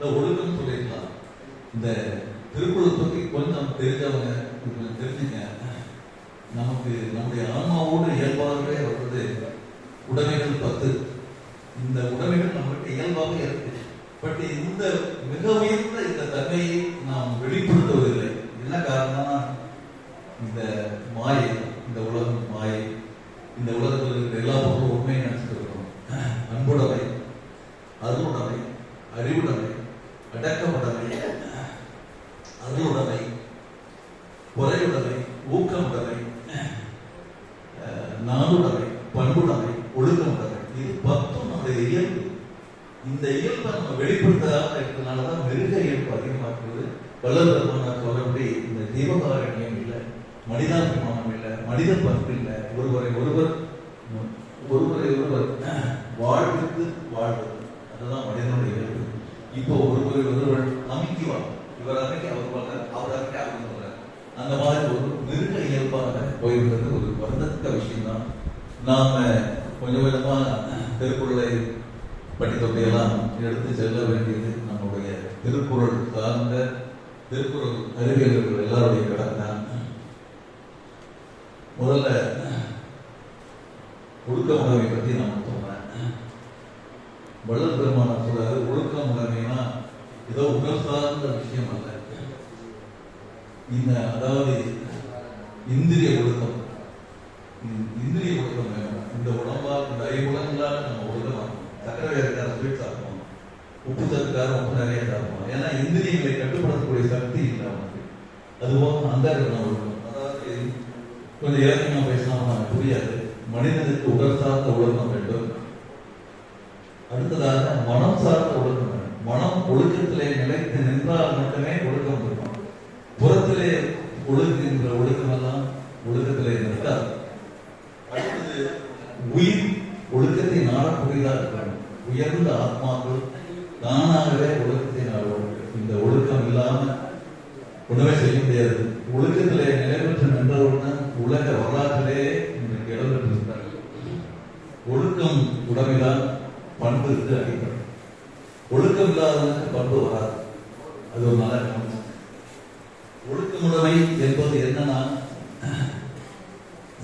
இந்த ஒழுக்கம் சொல்லிக்கலாம் இந்த திருக்குறள் பத்தி கொஞ்சம் தெரிஞ்சவங்க கொஞ்சம் தெரிஞ்சுங்க. நமக்கு நம்முடைய ஆன்மாவோடு இயல்பாகவே வருவது உடைமைகள் பத்து. இந்த உடைமைகள் நம்மகிட்ட இயல்பாகவே இருக்கு. பட் இந்த மிக உயர்ந்த இந்த தன்மையை நாம் வெளிப்படுத்துவதில்லை. என்ன காரணம்னா இந்த மாயை இந்த உலகம் மாயை. இந்த உலகத்தில் இருக்கிற எல்லா பொருளும் உண்மையை நினைச்சிட்டு இருக்கிறோம் அன்புடைமை அருளுடைமை அறிவுடைமை. அடக்கமுடைமை அருளுடைமை குறையுடைமை ஊக்கமுடைமை அஹ், நாடுடைமை பண்புடைமை ஒழுக்கமுடைமை இது பத்தும் நம்முடைய இயல்பு. இந்த இயல்பை நம்ம வெளிப்படுத்தாத இருக்கிறதுனாலதான் மிருக இயல்பு அதிகமாக இருக்குது வல்லல் இந்த தீபகாரண்யம் இல்லை மனிதாபிமானம் இல்லை மனித பண்பு இல்லை. ஒருவரை ஒருவர் ஒருவரை ஒருவர் வாழ்வுக்கு வாழ்வது. அதுதான் மனிதனுடைய இயல்பு. இப்போ ஒருவரை ஒருவர் அமைக்குவாங்க இவர் அமைக்க அவர் பண்றார் அவர் அமைக்க அவர் பண்றார் அந்த மாதிரி ஒரு மிருக இயல்பாக போய்விடுறது ஒரு வருந்தத்த விஷயம்தான். நாம கொஞ்சம் கொஞ்சமா திருக்குறளை படித்தொகையெல்லாம் எடுத்து செல்ல வேண்டியது நம்முடைய திருக்குறள் சார்ந்த திருக்குறள் அறிவியலர்கள் எல்லாருடைய கடன் தான். முதல்ல ஒழுக்க உணவை பற்றி நான் சொல்றேன் வள்ளல் பெருமானார் சொல்றாரு ஏதோ உடல் சார்ந்த விஷயம் அல்ல. இந்த அதாவது இந்திரிய ஒழுக்கம். இந்திரிய ஒழுக்கம் வேணும். இந்த உடம்பா இந்த ஐம்புலங்களால நம்ம ஒழுக்கம் சக்கரை வேறுக்கார ஸ்வீட் சாப்பிடுவோம் உப்பு சத்துக்கார உப்பு நிறைய சாப்பிடுவோம் ஏன்னா இந்திரியங்களை கட்டுப்படுத்தக்கூடிய சக்தி இல்லை அவனுக்கு. அதுபோக அந்த ஒழுக்கம். அதாவது கொஞ்சம் இலக்கியமா பேசினா புரியாது. மனிதனுக்கு உடல் சார்ந்த ஒழுக்கம் வேண்டும். அடுத்ததாக மனம் சார்ந்த ஒழுக்கம். மனம் ஒழுக்கத்திலே நிலைத்து நின்றால் மட்டுமே ஒழுக்கம் இருக்கும். புறத்திலே ஒழுங்குகின்ற ஒழுக்கம் எல்லாம் ஒழுக்கத்திலே நிற்காது. அடுத்தது உயிர் ஒழுக்கத்தை நாடக்கூடியதாக இருக்க வேண்டும் உயர்ந்த ஆத்மாக்கள் தானாகவே ஒழுக்கத்தை நாடுவார்கள். இந்த ஒழுக்கம் இல்லாம ஒண்ணுமே செய்ய முடியாது. ஒழுக்கத்திலே நிலைபெற்று நின்றவுடன் உலக வரலாற்றிலே இன்றைக்கு இடம்பெற்றிருக்கிறார்கள். ஒழுக்கம் உடமைதான் பண்புக்கு அடிப்படை. ஒழுக்கம் இல்லாதவனுக்கு பண்பு வராது. அது ஒரு நல்ல கவனம் ஒழுக்கமுடைமை என்பது என்னன்னா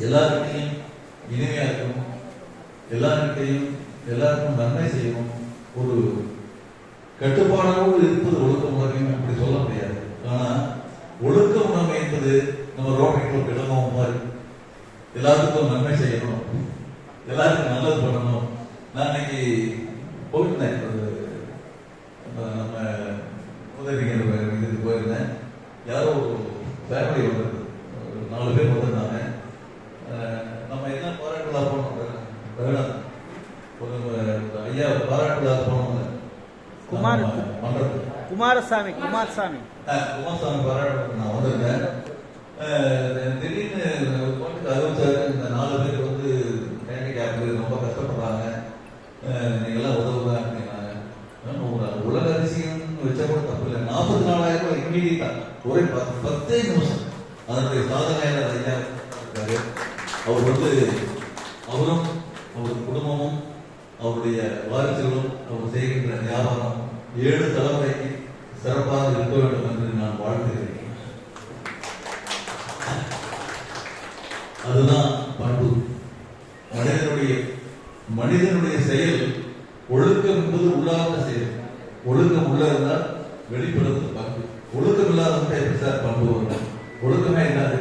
எல்லார்கிட்டையும் இனிமையா இருக்கணும் எல்லார்கிட்டையும் எல்லாருக்கும் நன்மை செய்யணும். ஒரு கட்டுப்பாடோடு இருப்பது ஒழுக்க உணர்வு அப்படி சொல்ல முடியாது. ஆனா ஒழுக்க உணர்வு என்பது நம்ம ரோட்டைக்கு ஒரு கிடமும் மாதிரி. எல்லாருக்கும் நன்மை செய்யணும். எல்லாருக்கும் நல்லது பண்ணணும். நான் இன்னைக்கு போயிருந்தேன் ஒரு நம்ம நம்ம உதவிங்கிற இதுக்கு போயிருந்தேன் யாரோ ஒரு ஃபேமிலி வந்தது ஒரு நாலு பேர் வந்திருந்தாங்க. நம்ம என்ன பாராட்டு விழா போனோம் ஒரு ஐயா பாராட்டு விழா போனோம் குமார். குமாரசாமி குமாரசாமி. குமாரசாமி பாராட்டு நான் வந்திருந்தேன் திடீர்னு அறிவிச்சாரு இந்த நாலு பேர் வந்து ஹேண்டிகேப் ரொம்ப கஷ்டப்படுறாங்க. அஹ் நீங்கெல்லாம் உதவுங்க அப்படின்னாங்க ஒரு உலக அதிசயம்னு வச்சா கூட தப்பு இல்லை. நாற்பத்தி நாலாயிரம் ரூபாய் ஒரே பத்து பத்தே நிமிஷம். அதனுடைய சாதனையாளர் ஐயா இருக்காரு? அவர் வந்து அவரும் அவர் குடும்பமும் அவருடைய வாரிசுகளும் அவர் செய்கின்ற வியாபாரம் ஏழு தலைமுறைக்கு சிறப்பாக இருக்க வேண்டும் என்று நான் வாழ்த்துகிறேன் அதுதான் பண்பு. மனிதனுடைய மனிதனுடைய செயல் ஒழுக்கம் என்பது உள்ளார்ந்த செயல். ஒழுக்கம் உள்ள இருந்தால் வெளிப்படுத்த பார்க்கிறேன் ஒழுக்கம் இல்லாதவங்க எப்படி சார் பண்பு ஒழுக்கமே இல்லாது